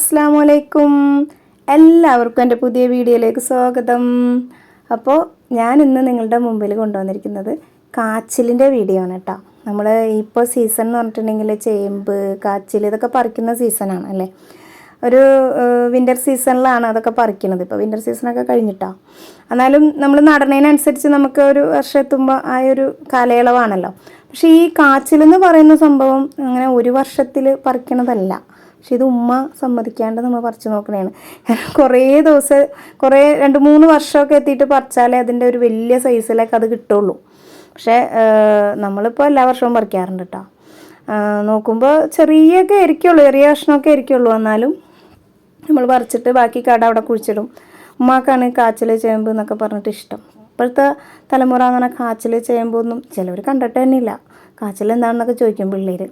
അസ്സാം വലൈക്കും എല്ലാവർക്കും എന്റെ പുതിയ വീഡിയോയിലേക്ക് സ്വാഗതം. അപ്പോൾ ഞാൻ ഇന്ന് നിങ്ങളുടെ മുമ്പിൽ കൊണ്ടുവന്നിരിക്കുന്നത് കാച്ചിലിന്റെ വീഡിയോ ആണ് കേട്ടോ. നമ്മൾ ഇപ്പോൾ സീസൺ എന്ന് പറഞ്ഞിട്ടുണ്ടെങ്കിൽ ചേമ്പ് കാച്ചിൽ ഇതൊക്കെ പറിക്കുന്ന സീസണാണ് അല്ലേ? ഒരു വിന്റർ സീസണിലാണ് അതൊക്കെ പറിക്കുന്നത് ഇപ്പോൾ വിന്റർ സീസണൊക്കെ കഴിഞ്ഞിട്ടാ. എന്നാലും നമ്മൾ നടണതിനനുസരിച്ച് നമുക്ക് ഒരു വർഷം എത്തുമ്പോൾ ആ ഒരു കാലയളവാണല്ലോ. പക്ഷേ ഈ കാച്ചിലെന്ന് പറയുന്ന സംഭവം അങ്ങനെ ഒരു വർഷത്തിൽ പറിക്കണതല്ല. പക്ഷെ ഇത് ഉമ്മ സമ്മതിക്കാണ്ട് നമ്മൾ പറിച്ചു നോക്കണേണ്. കുറേ ദിവസം കുറേ രണ്ട് മൂന്ന് വർഷമൊക്കെ എത്തിയിട്ട് പറിച്ചാലേ അതിന്റെ ഒരു വലിയ സൈസിലേക്ക് അത് കിട്ടുള്ളൂ. പക്ഷേ നമ്മളിപ്പോൾ എല്ലാ വർഷവും പറിക്കാറുണ്ട് കേട്ടോ നോക്കുമ്പോൾ ചെറിയൊക്കെ ആയിരിക്കുള്ളൂ ചെറിയ കഷ്ണമൊക്കെ ആയിരിക്കുള്ളൂ. എന്നാലും നമ്മൾ പറിച്ചിട്ട് ബാക്കി കട അവിടെ കുഴിച്ചിടും. ഉമ്മാക്കാണ് കാച്ചിൽ ചേമ്പ് എന്നൊക്കെ പറഞ്ഞിട്ട് ഇഷ്ടം. ഇപ്പോഴത്തെ തലമുറ പറഞ്ഞാൽ കാച്ചിൽ ഒന്നും ചിലവർ കണ്ടിട്ട് തന്നെ ഇല്ല കാച്ചിൽ എന്താണെന്നൊക്കെ ചോദിക്കും പിള്ളേർ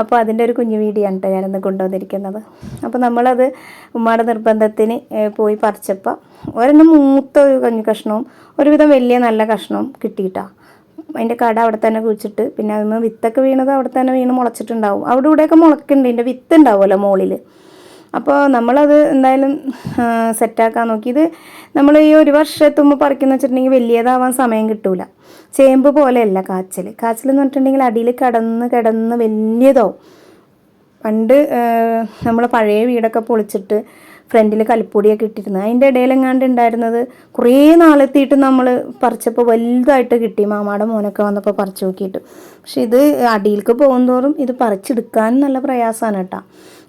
അപ്പോൾ അതിന്റെ ഒരു കുഞ്ഞു വീഡിയോ ആണ് കേട്ടോ ഞാനിന്ന് കൊണ്ടുവന്നിരിക്കുന്നത്. അപ്പോൾ നമ്മളത് ഉമ്മയുടെ നിർബന്ധത്തിന് പോയി പറിച്ചപ്പോൾ ഒരെണ്ണം മൂത്ത ഒരു കഞ്ഞു കഷ്ണവും ഒരുവിധം വലിയ നല്ല കഷ്ണവും കിട്ടിയിട്ടാ. അതിന്റെ കട അവിടെ തന്നെ കുഴിച്ചിട്ട് പിന്നെ അതിന് വിത്തൊക്കെ വീണത് അവിടെ തന്നെ വീണ് മുളച്ചിട്ടുണ്ടാവും. അവിടെ ഇവിടെയൊക്കെ മുളക്കുന്നുണ്ട് ഇതിന്റെ വിത്ത് ഉണ്ടാവുമല്ലോ മുകളിൽ അപ്പോൾ നമ്മളത് എന്തായാലും സെറ്റാക്കാൻ നോക്കി. ഇത് നമ്മൾ ഈ ഒരു വർഷം എത്തുമ്പോൾ പറിക്കുന്ന വെച്ചിട്ടുണ്ടെങ്കിൽ വലിയതാവാൻ സമയം കിട്ടൂല. ചേമ്പ് പോലെയല്ല കാച്ചിൽ കാച്ചിൽ എന്ന് പറഞ്ഞിട്ടുണ്ടെങ്കിൽ അടിയിൽ കിടന്ന് കിടന്ന് വലിയതാവും. പണ്ട് നമ്മൾ പഴയ വീടൊക്കെ പൊളിച്ചിട്ട് ഫ്രണ്ടിൽ കൽപ്പൊടിയൊക്കെ ഇട്ടിരുന്നു അതിന്റെ ഇടയിലെങ്ങാണ്ട് ഉണ്ടായിരുന്നത് കുറേ നാളെത്തിയിട്ട് നമ്മൾ പറിച്ചപ്പോൾ വലുതായിട്ട് കിട്ടി. മാമാടെ മോനൊക്കെ വന്നപ്പോൾ പറിച്ചു നോക്കിയിട്ട്. പക്ഷെ ഇത് അടിയിലേക്ക് പോകുന്നതോറും ഇത് പറിച്ചെടുക്കാൻ നല്ല പ്രയാസമാണ് കേട്ടോ.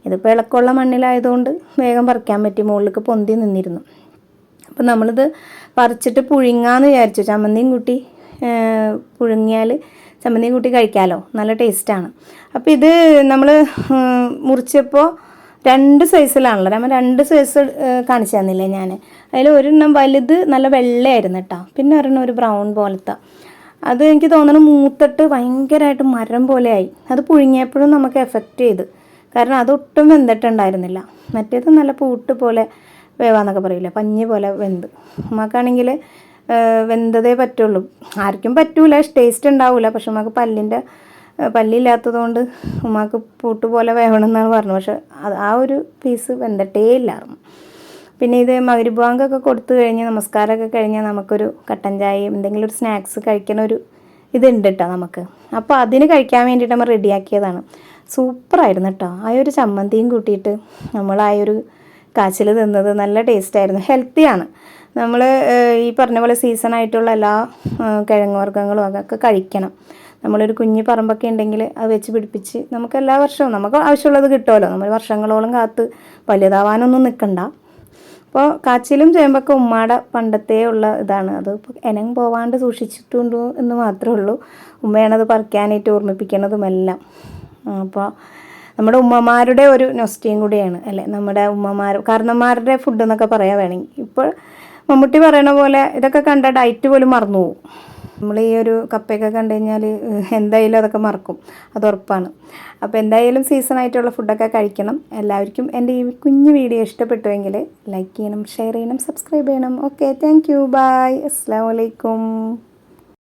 ഇതിപ്പോൾ ഇളക്കമുള്ള മണ്ണിലായതുകൊണ്ട് വേഗം പറിക്കാൻ പറ്റി മുകളിലേക്ക് പൊന്തി നിന്നിരുന്നു. അപ്പം നമ്മളിത് പറിച്ചിട്ട് പുഴുങ്ങാന്ന് വിചാരിച്ചു. ചമ്മന്തിയും കൂട്ടി പുഴുങ്ങിയാൽ ചമ്മന്തിയും കൂട്ടി കഴിക്കാമല്ലോ നല്ല ടേസ്റ്റാണ്. അപ്പോൾ ഇത് നമ്മൾ മുറിച്ചപ്പോൾ രണ്ട് സൈസിലാണല്ലോ. നമ്മൾ രണ്ട് സൈസ് കാണിച്ചു തന്നില്ലേ ഞാൻ അതിൽ ഒരെണ്ണം വലുത് നല്ല വെള്ളയായിരുന്നു കേട്ടോ. പിന്നെ ഒരെണ്ണം ഒരു ബ്രൗൺ പോലത്തെ. അത് എനിക്ക് തോന്നുന്നു മൂത്തിട്ട് ഭയങ്കരമായിട്ട് മരം പോലെയായി. അത് പുഴുങ്ങിയപ്പോഴും നമുക്ക് എഫക്റ്റ് ചെയ്ത്. കാരണം അതൊട്ടും വെന്തിട്ടുണ്ടായിരുന്നില്ല. മറ്റേത് നല്ല പൂട്ട് പോലെ വേവാന്നൊക്കെ പറയില്ല പഞ്ഞി പോലെ വെന്ത്. നമുക്കാണെങ്കിൽ വെന്തതേ പറ്റുള്ളൂ. ആർക്കും പറ്റൂല ടേസ്റ്റ് ഉണ്ടാവില്ല പക്ഷെ നമുക്ക് പല്ലിന്റെ പല്ലില്ലാത്തത് കൊണ്ട് ഉമ്മക്ക് പൂട്ട് പോലെ വേവണമെന്നാണ് പറഞ്ഞത്. പക്ഷെ ആ ഒരു പീസ് വെന്തട്ടേ ഇല്ലായിരുന്നു പിന്നെ ഇത് മകരുഭാങ്കൊക്കെ കൊടുത്തു കഴിഞ്ഞ് നമസ്കാരമൊക്കെ കഴിഞ്ഞാൽ നമുക്കൊരു കട്ടൻ ചായയും എന്തെങ്കിലും ഒരു സ്നാക്സ് കഴിക്കണ ഒരു ഇതുണ്ട് കേട്ടോ നമുക്ക്. അപ്പോൾ അതിന് കഴിക്കാൻ വേണ്ടിയിട്ട് നമ്മൾ റെഡിയാക്കിയതാണ് സൂപ്പറായിരുന്നു കേട്ടോ ആ ഒരു ചമ്മന്തിയും കൂട്ടിയിട്ട് നമ്മൾ ആ ഒരു കാച്ചിൽ തിന്നത് നല്ല ടേസ്റ്റായിരുന്നു ഹെൽത്തിയാണ് നമ്മൾ ഈ പറഞ്ഞ പോലെ സീസണായിട്ടുള്ള എല്ലാ കിഴങ്ങ് വർഗങ്ങളും അതൊക്കെ കഴിക്കണം. നമ്മളൊരു കുഞ്ഞ് പറമ്പൊക്കെ ഉണ്ടെങ്കിൽ അത് വെച്ച് പിടിപ്പിച്ച് നമുക്ക് എല്ലാ വർഷവും നമുക്ക് ആവശ്യമുള്ളത് കിട്ടുമല്ലോ. നമ്മൾ വർഷങ്ങളോളം കാത്ത് വലുതാവാനൊന്നും നിൽക്കണ്ട. അപ്പോൾ കാച്ചിലും ചേമ്പൊക്കെ ഉമ്മയുടെ പണ്ടത്തേ ഉള്ള ഇതാണ്. അത് എനം പോവാണ്ട് സൂക്ഷിച്ചിട്ടുണ്ടോ എന്ന് മാത്രമേ ഉള്ളൂ. ഉമ്മയാണത് പറിക്കാനായിട്ട് ഓർമ്മിപ്പിക്കുന്നതുമെല്ലാം അപ്പോൾ നമ്മുടെ ഉമ്മമാരുടെ ഒരു നൊസ്റ്റിയും കൂടിയാണ് അല്ലേ? നമ്മുടെ ഉമ്മമാർ കാരണന്മാരുടെ ഫുഡ് എന്നൊക്കെ പറയാൻ വേണമെങ്കിൽ. ഇപ്പോൾ മമ്മൂട്ടി പറയണ പോലെ ഇതൊക്കെ കണ്ട ഡയറ്റ് പോലും മറന്നു പോകും. നമ്മൾ ഈ ഒരു കപ്പയൊക്കെ കണ്ടു കഴിഞ്ഞാൽ എന്തായാലും അതൊക്കെ മറക്കും. അത് ഉറപ്പാണ്. അപ്പോൾ എന്തായാലും സീസണായിട്ടുള്ള ഫുഡൊക്കെ കഴിക്കണം. എല്ലാവർക്കും എന്റെ ഈ കുഞ്ഞു വീഡിയോ ഇഷ്ടപ്പെട്ടുവെങ്കിൽ ലൈക്ക് ചെയ്യണം ഷെയർ ചെയ്യണം സബ്സ്ക്രൈബ് ചെയ്യണം. ഓക്കെ താങ്ക് യു ബായ് അസ്സാം വലൈക്കും